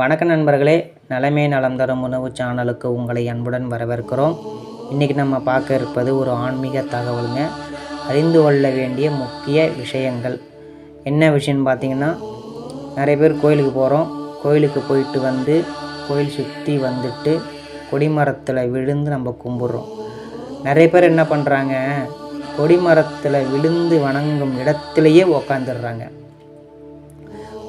வணக்க நண்பர்களே நலமே நலம் தரும் உணவு சேனலுக்கு உங்களை அன்புடன் வரவேற்கிறோம். இன்றைக்கி நம்ம பார்க்க இருப்பது ஒரு ஆன்மீக தகவலுங்க. அறிந்து கொள்ள வேண்டிய முக்கிய விஷயங்கள். என்ன விஷயம்னு பார்த்தீங்கன்னா நிறைய பேர் கோயிலுக்கு போகிறோம் கோயிலுக்கு போயிட்டு வந்து கோயில் சுற்றி வந்துட்டு கொடிமரத்தில் விழுந்து நம்ம கும்பிட்றோம். நிறைய பேர் என்ன பண்ணுறாங்க கொடிமரத்தில் விழுந்து வணங்கும் இடத்துலையே உக்காந்துடுறாங்க.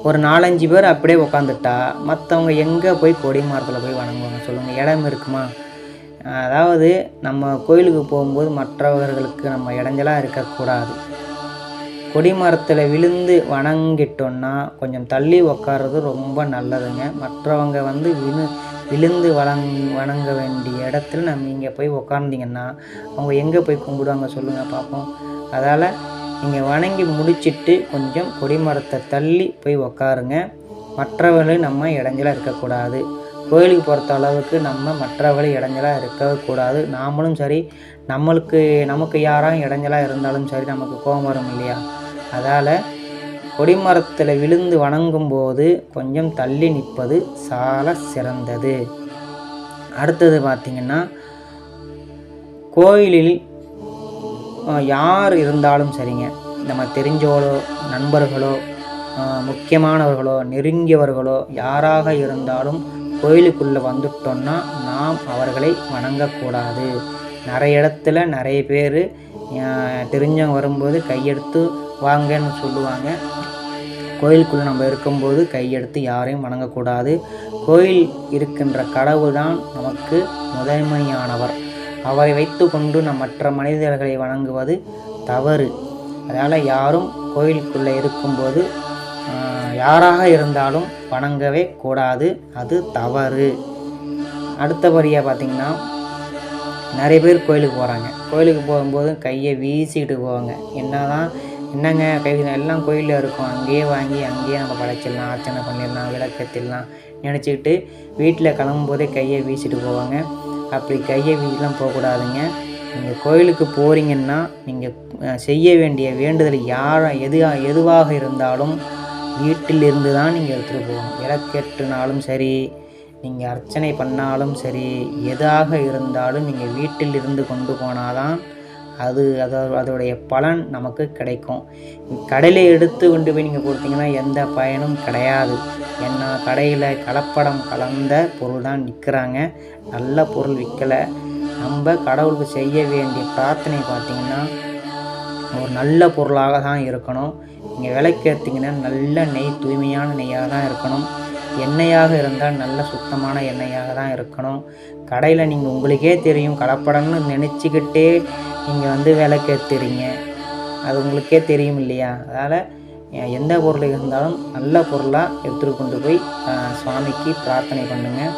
ஒரு நாலஞ்சு பேர் அப்படியே உக்காந்துட்டா மற்றவங்க எங்கே போய் கொடி மரத்தில் போய் வணங்குவாங்க சொல்லுங்கள் இடம் இருக்குமா? அதாவது நம்ம கோயிலுக்கு போகும்போது மற்றவர்களுக்கு நம்ம இடைஞ்சலாக இருக்கக்கூடாது. கொடி மரத்தில் விழுந்து வணங்கிட்டோன்னா கொஞ்சம் தள்ளி உக்காறது ரொம்ப நல்லதுங்க. மற்றவங்க வந்து விழு விழுந்து வணங் வணங்க வேண்டிய இடத்துல நம்ம இங்கே போய் உக்காந்திங்கன்னா அவங்க எங்கே போய் கும்பிடுவாங்க சொல்லுங்கள் பார்ப்போம் அதால் நீங்கள் வணங்கி முடிச்சிட்டு கொஞ்சம் கொடிமரத்தை தள்ளி போய் உக்காருங்க. மற்றவர்களை நம்ம இடைஞ்சலாக இருக்கக்கூடாது. கோயிலுக்கு பொறுத்த அளவுக்கு நம்ம மற்றவர்களை இடைஞ்சலாக இருக்கக்கூடாது. நாமளும் சரி நம்மளுக்கு நமக்கு யாரும் இடைஞ்சலாக இருந்தாலும் சரி நமக்கு கோபம் வரும் இல்லையா? அதால் கொடிமரத்தில் விழுந்து வணங்கும் போது கொஞ்சம் தள்ளி நிற்பது சால சிறந்தது. அடுத்தது பார்த்திங்கன்னா கோயிலில் யார் இருந்தாலும் சரிங்க. நம்ம தெரிஞ்சவளோ நண்பர்களோ முக்கியமானவர்களோ நெருங்கியவர்களோ யாராக இருந்தாலும் கோயிலுக்குள்ளே வந்துட்டோன்னா நாம் அவர்களை வணங்கக்கூடாது. நிறைய இடத்துல நிறைய பேர் தெரிஞ்சவங்க வரும்போது கையெடுத்து வாங்கன்னு சொல்லுவாங்க. கோயிலுக்குள்ளே நம்ம இருக்கும்போது கையெடுத்து யாரையும் வணங்கக்கூடாது. கோயில் இருக்கின்ற கடவுள் தான் நமக்கு முதன்மையானவர். அவரை வைத்து கொண்டு நம் மற்ற மனிதர்களை வணங்குவது தவறு. அதனால் யாரும் கோயிலுக்குள்ளே இருக்கும்போது யாராக இருந்தாலும் வணங்கவே கூடாது. அது தவறு. அடுத்தபடியாக பார்த்திங்கன்னா நிறைய பேர் கோயிலுக்கு போகிறாங்க கோயிலுக்கு போகும்போது கையை வீசிக்கிட்டு போவாங்க. என்ன தான் என்னங்க கை எல்லாம் கோயிலில் இருக்கும். அங்கேயே வாங்கி அங்கேயே நம்ம படைச்சிடலாம் அர்ச்சனை பண்ணிடலாம் விளக்கத்திடலாம் நினச்சிக்கிட்டு வீட்டில் கிளம்பும்போதே கையை வீசிட்டு போவாங்க. அப்படி கையை வீட்டிலாம் போகக்கூடாதுங்க. நீங்கள் கோயிலுக்கு போகிறீங்கன்னா நீங்கள் செய்ய வேண்டிய வேண்டுதல் யாராக எது எதுவாக இருந்தாலும் வீட்டில் இருந்து தான் நீங்கள் எடுத்துகிட்டு போகணும் விளக்கேற்றினாலும் சரி நீங்கள் அர்ச்சனை பண்ணாலும் சரி எதாக இருந்தாலும் நீங்கள் வீட்டில் இருந்து கொண்டு போனால் தான் அது அது அதோடைய பலன் நமக்கு கிடைக்கும். கடையில் எடுத்து கொண்டு போய் நீங்கள் கொடுத்தீங்கன்னா எந்த பயனும் கிடையாது. ஏன்னா கடையில் கலப்படம் கலந்த பொருள் தான் விற்கிறாங்க. நல்ல பொருள் விற்கலை நம்ம கடவுளுக்கு செய்ய வேண்டிய பிரார்த்தனை பார்த்திங்கன்னா ஒரு நல்ல பொருளாக தான் இருக்கணும். நீங்கள் விலைக்கு எடுத்திங்கன்னா நல்ல நெய் தூய்மையான நெய்யாக தான் இருக்கணும். எண்ணெயாக இருந்தால் நல்ல சுத்தமான எண்ணெயாக தான் இருக்கணும். கடையில் நீங்கள் உங்களுக்கே தெரியும் கலப்படம்னு நினச்சிக்கிட்டே நீங்கள் வந்து விலைக்கேற்றுறீங்க அது உங்களுக்கே தெரியும் இல்லையா? அதனால் எந்த பொருள் இருந்தாலும் நல்ல பொருளாக எடுத்துகிட்டு கொண்டு போய் சுவாமிக்கு பிரார்த்தனை பண்ணுங்கள்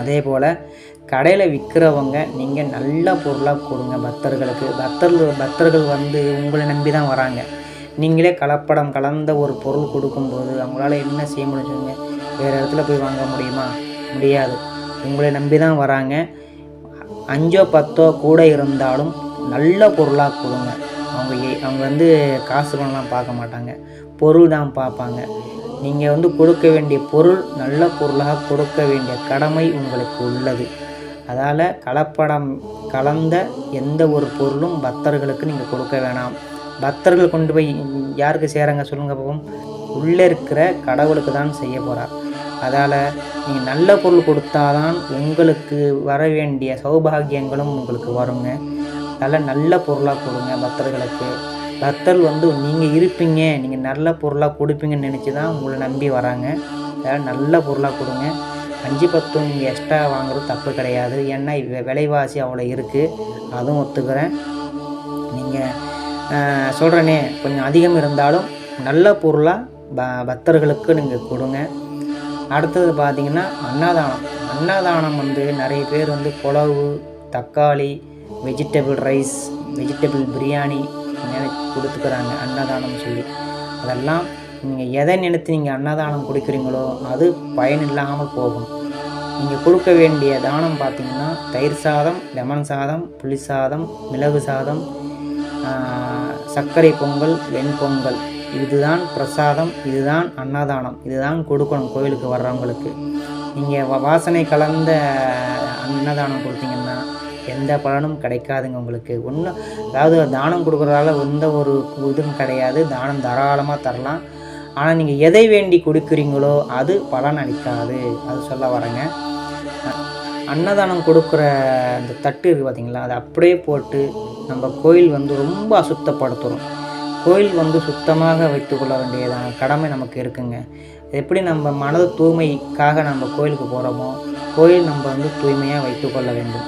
அதே போல் கடையில் விற்கிறவங்க நீங்கள் நல்ல பொருளாக கொடுங்க பக்தர்களுக்கு. பக்தர்கள் பக்தர்கள் வந்து உங்களை நம்பி தான் வராங்க. நீங்களே கலப்படம் கலந்த ஒரு பொருள் கொடுக்கும்போது அவங்களால என்ன செய்ய முடிஞ்சுங்க வேறு இடத்துல போய் வாங்க முடியுமா? முடியாது. உங்களை நம்பி தான் வராங்க. அஞ்சோ பத்தோ கூட இருந்தாலும் நல்ல பொருளாக கொடுங்க. அவங்க அவங்க வந்து காசு பண்ணலாம் பார்க்க மாட்டாங்க. பொருள் தான் பார்ப்பாங்க. நீங்கள் வந்து கொடுக்க வேண்டிய பொருள் நல்ல பொருளாக கொடுக்க வேண்டிய கடமை உங்களுக்கு உள்ளது. அதால் கலப்படம் கலந்த எந்த ஒரு பொருளும் பக்தர்களுக்கு நீங்கள் கொடுக்க வேணாம். பக்தர்கள் கொண்டு போய் யாருக்கு சேரங்க சொல்லுங்கள் போகும் உள்ளே இருக்கிற கடவுளுக்கு தான் செய்ய போகிறார் அதால் நீங்கள் நல்ல பொருள் கொடுத்தாதான் உங்களுக்கு வர வேண்டிய சௌபாகியங்களும் உங்களுக்கு வருங்க. அதனால் நல்ல பொருளாக கொடுங்க பக்தர்களுக்கு. பக்தர்கள் வந்து நீங்கள் இருப்பீங்க நீங்கள் நல்ல பொருளாக கொடுப்பீங்கன்னு நினச்சி தான் உங்களை நம்பி வராங்க. அதனால் நல்ல பொருளாக கொடுங்க. அஞ்சு பத்தும் நீங்கள் எக்ஸ்ட்ரா வாங்குறது தப்பு கிடையாது. ஏன்னா விலைவாசி அவ்வளோ இருக்குது அதுவும் ஒத்துக்கிறேன். நீங்கள் சொல்கிறேனே கொஞ்சம் அதிகம் இருந்தாலும் நல்ல பொருளாக ப பக்தர்களுக்கு நீங்கள் கொடுங்க. அடுத்தது பார்த்திங்கன்னா அன்னதானம். அன்னதானம் வந்து நிறைய பேர் வந்து புலவு தக்காளி வெஜிடபிள் ரைஸ் வெஜிடபிள் பிரியாணி கொடுத்துக்கிறாங்க அன்னதானம் சொல்லி. அதெல்லாம் நீங்கள் எதை நினைத்து நீங்கள் அன்னதானம் கொடுக்குறீங்களோ அது பயன் இல்லாமல் போகும். நீங்கள் கொடுக்க வேண்டிய தானம் பார்த்திங்கன்னா தயிர் சாதம் லெமன் சாதம் புளி சாதம் மிளகு சாதம் சர்க்கரை பொங்கல் வெண்பொங்கல் இதுதான் பிரசாதம் இதுதான் அன்னதானம் இதுதான் கொடுக்கணும் கோயிலுக்கு வர்றவங்களுக்கு. நீங்கள் வாசனை கலந்த அன்னதானம் கொடுத்தீங்கன்னா எந்த பலனும் கிடைக்காதுங்க உங்களுக்கு. ஒன்றும் அதாவது தானம் கொடுக்குறதால எந்த ஒரு இதுவும் கிடையாது. தானம் தாராளமாக தரலாம். ஆனால் நீங்கள் எதை வேண்டி கொடுக்குறீங்களோ அது பலன் அளிக்காது. அது சொல்ல வரேங்க. அன்னதானம் கொடுக்குற அந்த தட்டு இருக்குது பார்த்தீங்களா அதை அப்படியே போட்டு நம்ம கோயில் வந்து ரொம்ப அசுத்தப்படுத்துகிறோம் கோயில் வந்து சுத்தமாக வைத்துக்கொள்ள வேண்டியதான கடமை நமக்கு இருக்குங்க. எப்படி நம்ம மனது தூய்மைக்காக நம்ம கோயிலுக்கு போகிறோமோ கோயில் நம்ம வந்து தூய்மையாக வைத்துக்கொள்ள வேண்டும்.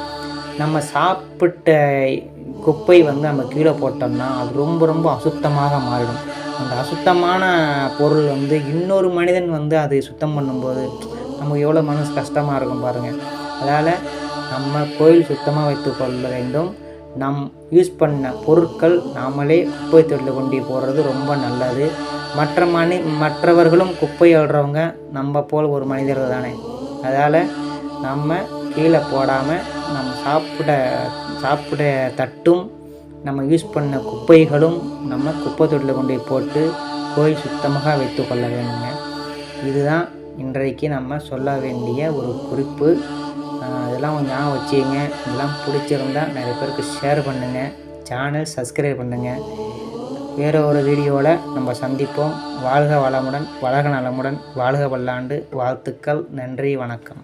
நம்ம சாப்பிட்ட குப்பை வந்து நம்ம கீழே போட்டோம்னா அது ரொம்ப ரொம்ப அசுத்தமாக மாறிடும். அந்த அசுத்தமான பொருள் வந்து இன்னொரு மனிதன் வந்து அதை சுத்தம் பண்ணும்போது நமக்கு எவ்வளோ மனசு கஷ்டமாக இருக்கும் பாருங்கள் அதனால் நம்ம கோயில் சுத்தமாக வைத்துக்கொள்ள வேண்டும். நம் யூஸ் பண்ண பொருட்கள் நாமளே குப்பை தொட்டில் கொண்டு போடுறது ரொம்ப நல்லது. மற்ற மனி மற்றவர்களும் குப்பை அழுறவங்க நம்ம போல் ஒரு மனிதர்கள் தானே. அதால் நம்ம கீழே போடாமல் நம்ம சாப்பிட சாப்பிட தட்டும் நம்ம யூஸ் பண்ண குப்பைகளும் நம்ம குப்பை தொட்டில் கொண்டு போட்டு கோயில் சுத்தமாக வைத்து கொள்ள வேணுங்க இதுதான் இன்றைக்கு நம்ம சொல்ல வேண்டிய ஒரு குறிப்பு. இதெல்லாம் கொஞ்சம் ஞாபகம் வச்சுங்க இதெல்லாம் பிடிச்சிருந்தா நிறைய பேருக்கு ஷேர் பண்ணுங்கள் சேனல் சப்ஸ்கிரைப் பண்ணுங்கள் வேறு ஒரு வீடியோவில் நம்ம சந்திப்போம். வாழ்க வளமுடன் வளக நலமுடன் வாழ்க வல்லாண்டு. வாழ்த்துக்கள் நன்றி வணக்கம்.